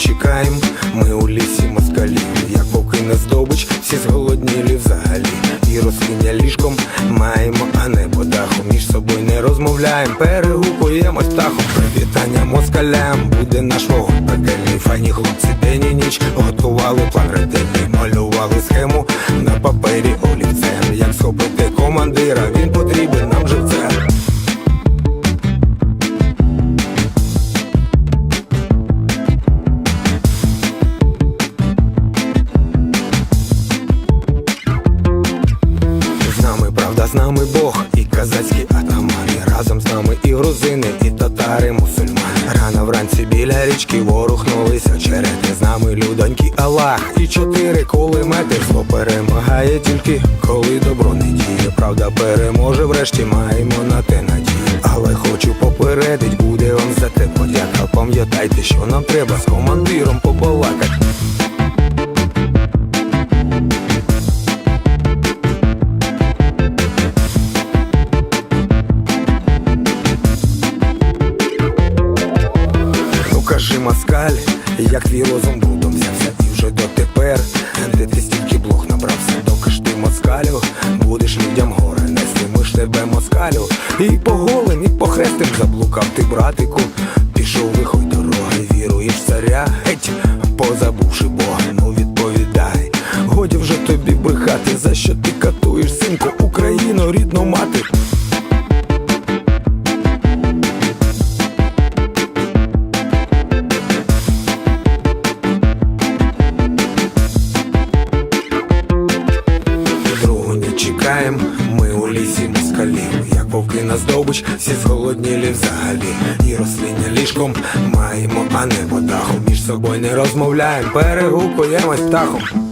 чекаємо, ми у лісі москалів, як вовки на здобич, всі зголоднілі взагалі. І розкиня ліжком маємо, а не по даху. Між собою не розмовляємо, перегукуємось птахом. Привітання москалям, буде наш вогонь пекельний. Файні хлопці день і ніч готували план ретельний, малювали схему на папері олівцем. Як схопити командира, з нами Бог і казацькі атамани. Разом з нами і грузини, і татари, мусульмани. Рано вранці біля річки ворухнулися черети. З нами людоньки Аллах і чотири кулемети. Зло перемагає тільки, коли добро не діє. Правда переможе, врешті маємо на те надію. Але хочу попередить, буде вам за те подяка. Пам'ятайте, що нам треба з командиром побалакать. Москаль, як твій розум будом взявся І вже дотепер, де ти стільки блох набрався Доки ж ти москалю, будеш людям горе нести Ми ж тебе москалю. І по голим, і по хрестим заблукав ти, братику. Пішов виходь дороги, віруєш царя. Геть, позабувши Бога, ну відповідай. Годі вже тобі брехати, за що ти катуєш, синку, Україну, рідну мати вовки на здобич, всі зголоднілі взагалі. І рослиння ліжком маємо, а не по даху. Між собою не розмовляємо, перегукуємось птахом.